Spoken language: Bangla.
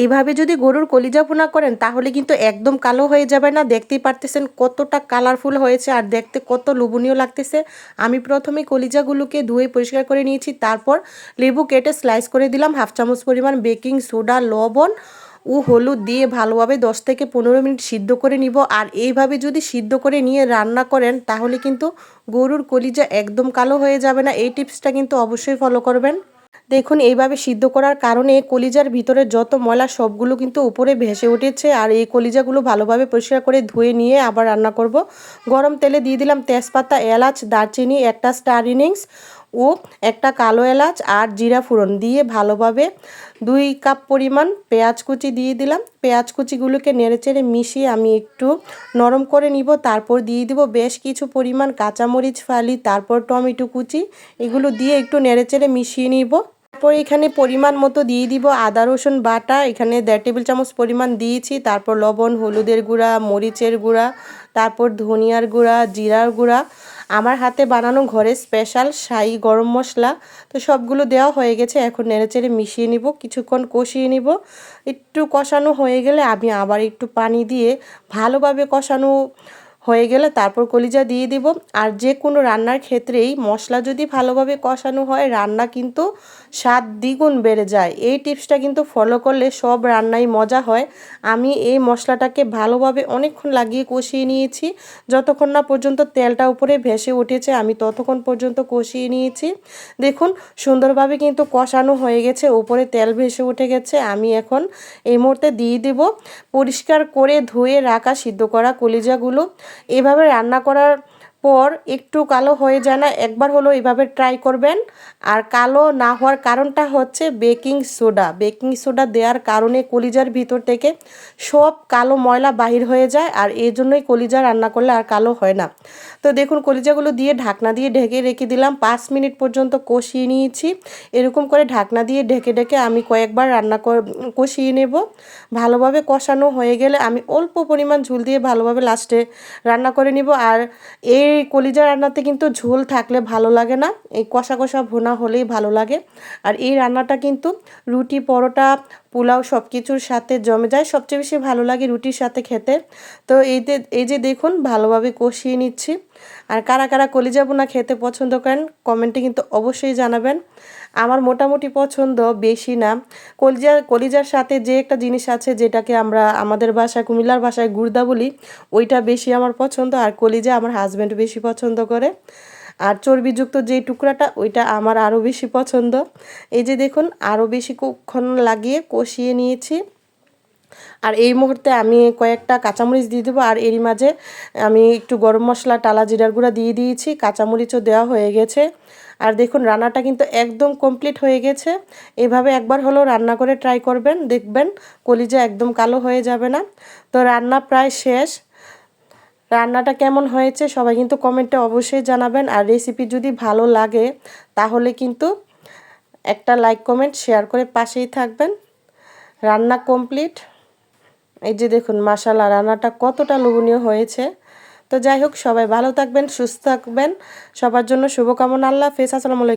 এইভাবে যদি গরুর কলিজা ভুনা করেন, তাহলে কিন্তু একদম কালো হয়ে যাবে না। দেখতেই পারতেছেন কতটা কালারফুল হয়েছে আর দেখতে কত লোভনীয় লাগতেছে। আমি প্রথমে কলিজাগুলোকে ধুয়ে পরিষ্কার করে নিয়েছি, তারপর লেবু কেটে স্লাইস করে দিলাম, হাফ চামচ পরিমাণ বেকিং সোডা লবণ ও হলুদ দিয়ে ভালোভাবে 10 থেকে পনেরো মিনিট সিদ্ধ করে নিব। আর এইভাবে যদি সিদ্ধ করে নিয়ে রান্না করেন, তাহলে কিন্তু গরুর কলিজা একদম কালো হয়ে যাবে না। এই টিপসটা কিন্তু অবশ্যই ফলো করবেন। দেখুন, এইভাবে সিদ্ধ করার কারণে কলিজার ভিতরে যত ময়লা, সবগুলো কিন্তু উপরে ভেসে উঠেছে। আর এই কলিজাগুলো ভালোভাবে পরিষ্কার করে ধুয়ে নিয়ে আবার রান্না করব। গরম তেলে দিয়ে দিলাম তেজপাতা, এলাচ, দারচিনি, একটা স্টার ইনিংস। ও একটা কালো এলাচ আর জিরা ফোড়ন দিয়ে ভালোভাবে দুই কাপ পরিমাণ পেঁয়াজ কুচি দিয়ে দিলাম। পেঁয়াজ কুচিগুলোকে নেড়েচেড়ে মিশিয়ে আমি একটু নরম করে নিব। তারপর দিয়ে দিব বেশ কিছু পরিমাণ কাঁচামরিচ, ফালি, তারপর টমেটো কুচি। এগুলো দিয়ে একটু নেড়েচেড়ে মিশিয়ে নিব। তারপর এখানে পরিমাণ মতো দিয়ে দিব আদা, রসুন বাটা। এখানে দেড় টেবিল চামচ পরিমাণ দিয়েছি। তারপর লবণ, হলুদের গুঁড়া, মরিচের গুঁড়া, তারপর ধনিয়ার গুঁড়া, জিরার গুঁড়া। আমার হাতে বানানো ঘরে স্পেশাল শাহি গরম মশলা। তো সবগুলো দেওয়া হয়ে গেছে, এখন নেড়েচেড়ে মিশিয়ে নিব, কিছুক্ষণ কষিয়ে নিব। একটু কষানো হয়ে গেলে আমি আবার একটু পানি দিয়ে ভালোভাবে কষানো হয়ে গেলে তারপর কলিজা দিয়ে দিব। আর যে কোনো রান্নার ক্ষেত্রেই মশলা যদি ভালোভাবে কষানো হয়, রান্না কিন্তু স্বাদ দ্বিগুণ বেড়ে যায়। এই টিপসটা কিন্তু ফলো করলে সব রান্নাই মজা হয়। আমি এই মশলাটাকে ভালোভাবে অনেকক্ষণ লাগিয়ে কষিয়ে নিয়েছি। যতক্ষণ না পর্যন্ত তেলটা উপরে ভেসে উঠেছে, আমি ততক্ষণ পর্যন্ত কষিয়ে নিয়েছি। দেখুন, সুন্দরভাবে কিন্তু কষানো হয়ে গেছে, উপরে তেল ভেসে উঠে গেছে। আমি এখন এই মুহূর্তে দিয়ে দেব। পরিষ্কার করে ধুয়ে রাখা, সিদ্ধ করা কলিজাগুলো। এভাবে রান্না করার পর একটু কালো হয়ে যায় না, একবার হলো এভাবে ট্রাই করবেন। আর কালো না হওয়ার কারণটা হচ্ছে বেকিং সোডা বেকিং সোডা দেওয়ার কারণে কলিজার ভিতর থেকে সব কালো ময়লা বাহির হয়ে যায় আর এই জন্যই কলিজা রান্না করলে আর কালো হয় না। তো দেখুন, কলিজাগুলো দিয়ে ঢাকনা দিয়ে ঢেকে রেখে দিলাম। পাঁচ মিনিট পর্যন্ত কষিয়ে নিয়েছি। এরকম করে ঢাকনা দিয়ে ঢেকে ঢেকে আমি কয়েকবার রান্না কষিয়ে নেব। ভালোভাবে কষানো হয়ে গেলে আমি অল্প পরিমাণ ঝুল দিয়ে ভালোভাবে লাস্টে রান্না করে নিব। আর এই কলিজা রান্নাতে কিন্তু ঝোল থাকলে ভালো লাগে না। এই কষা কষা ভোনা হলেই ভালো লাগে। আর এই রান্নাটা কিন্তু রুটি, পরোটা, পোলাও সব কিছুর সাথে জমে যায়। সবচেয়ে বেশি ভালো লাগে রুটির সাথে খেতে। তো এই যে এই যে দেখুন, ভালোভাবে কষিয়ে নিচ্ছি। আর কারা কারা কলিজা বোনা খেতে পছন্দ করেন, কমেন্টে কিন্তু অবশ্যই জানাবেন। আমার মোটামুটি পছন্দ বেশি না। কলিজা, কলিজার সাথে যে একটা জিনিস আছে যেটাকে আমরা আমাদের বাসায়, কুমিল্লার বাসায় গুর্দা বলি, ওইটা বেশি আমার পছন্দ আর কলিজা আমার হাজব্যান্ড বেশি পছন্দ করে। আর চর্বিযুক্ত যে টুকরাটা, ওইটা আমার আরও বেশি পছন্দ। এই যে দেখুন, আরও বেশি কক্ষণ লাগিয়ে কষিয়ে নিয়েছি। আর এই মুহূর্তে আমি কয়েকটা কাঁচামরিচ দিয়ে দেবো, আর এরই মাঝে আমি একটু গরম মশলা, টালা, জিরার গুঁড়া দিয়ে দিয়েছি, কাঁচামরিচও দেওয়া হয়ে গেছে। আর দেখুন, রান্নাটা কিন্তু একদম কমপ্লিট হয়ে গেছে। এভাবে একবার হলেও রান্না করে ট্রাই করবেন, দেখবেন কলিজা একদম কালো হয়ে যাবে না। তো রান্না প্রায় শেষ। রান্নাটা কেমন হয়েছে সবাই কিন্তু কমেন্টে অবশ্যই জানাবেন। আর রেসিপি যদি ভালো লাগে, তাহলে কিন্তু একটা লাইক কমেন্ট শেয়ার করে পাশেই থাকবেন। রান্না কমপ্লিট এই যে দেখুন মাসালা রান্নাটা কতটা লোভনীয় হয়েছে। তো যাই হোক, সবাই ভালো থাকবেন, সুস্থ থাকবেন। সবার জন্য শুভকামনা, আল্লাহ ফেস আসসালামু আলাইকুম।